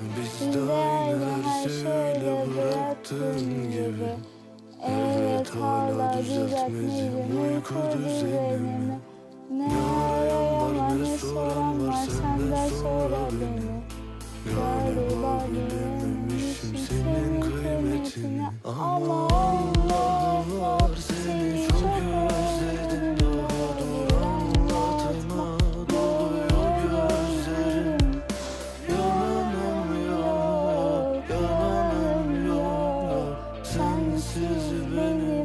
Biz de aynı her şeyle bıraktığın gibi. Evet hala düzeltmedim uyku düzenimi Ne arayan var ne soran var senden sonra beni. Galiba bilememişim senin kıymetini. Ama sensiz benim